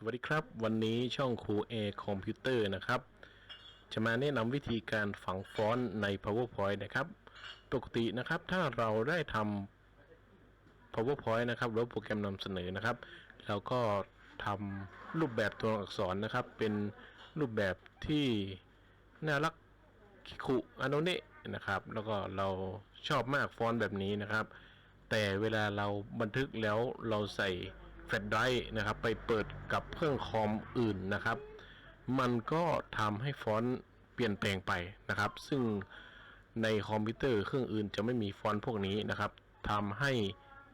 สวัสดีครับ วันนี้ช่องครูเอคอมพิวเตอร์นะครับ จะมาแนะนำวิธีการฝังฟอนต์ใน PowerPoint นะครับ ปกตินะครับถ้าเราได้ทำ PowerPoint นะครับหรือโปรแกรมนำเสนอนะครับ เราก็ทำรูปแบบตัวอักษรนะครับ เป็นรูปแบบที่น่ารักคิคุอันโนเนะนะครับ แล้วก็เราชอบมากฟอนต์แบบนี้นะครับ แต่เวลาเราบันทึกแล้วเราใส่ แฟลชไดร์นะครับ ไปเปิดกับเครื่องคอมอื่นนะครับ มันก็ทำให้ฟอนต์เปลี่ยนแปลงไปนะครับ ซึ่งในคอมพิวเตอร์เครื่องอื่นจะไม่มีฟอนต์พวกนี้นะครับทำให้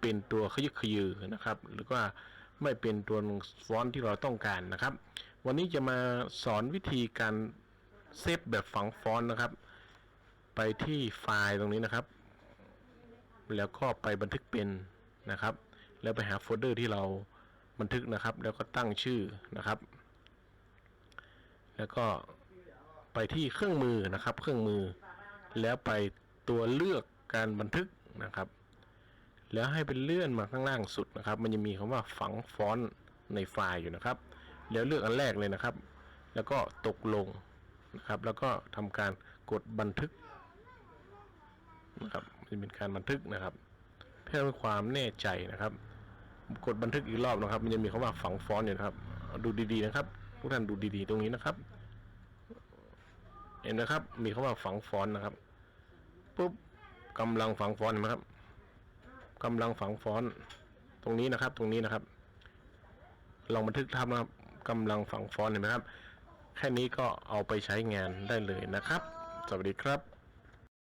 เป็นตัวขยึกขยือนะครับ หรือว่าไม่เป็นตัวฟอนต์ที่เราต้องการนะครับ วันนี้จะมาสอนวิธีการเซฟแบบฝังฟอนต์นะครับ ไปที่ไฟล์ตรงนี้นะครับ แล้วก็ไปบันทึกเป็นนะครับ แล้วไปหาโฟลเดอร์ที่เราบันทึกนะครับ แล้วก็ตั้งชื่อนะครับ แล้วก็ไปที่เครื่องมือนะครับ เครื่องมือ แล้วไปตัวเลือกการบันทึกนะครับ แล้วให้เป็นเลื่อนมาข้างล่างสุดนะครับ มันจะมีคำว่าฝังฟอนต์ในไฟล์อยู่นะครับ แล้วเลือกอันแรกเลยนะครับ แล้วก็ตกลงนะครับ แล้วก็ทำการกดบันทึกนะครับจะเป็นการบันทึกนะครับ เพื่อความแน่ใจนะครับ กดบันทึกอีกรอบนะครับ มันจะมีคำว่าฝังฟอนต์อยู่นะครับ ดูดีๆนะครับทุกท่านดูดีๆ ตรงนี้นะครับ เห็นไหมครับ มีคำว่าฝังฟอนต์นะครับปุ๊บกำลังฝังฟอนต์นไหมครับกำลังฝังฟอนต์ตรงนี้นะครับ ตรงนี้นะครับ ลองบันทึกทำนะครับกำลังฝังฟอนต์เห็นไหมครับ แค่นี้ก็เอาไปใช้งานได้เลยนะครับ สวัสดีครับ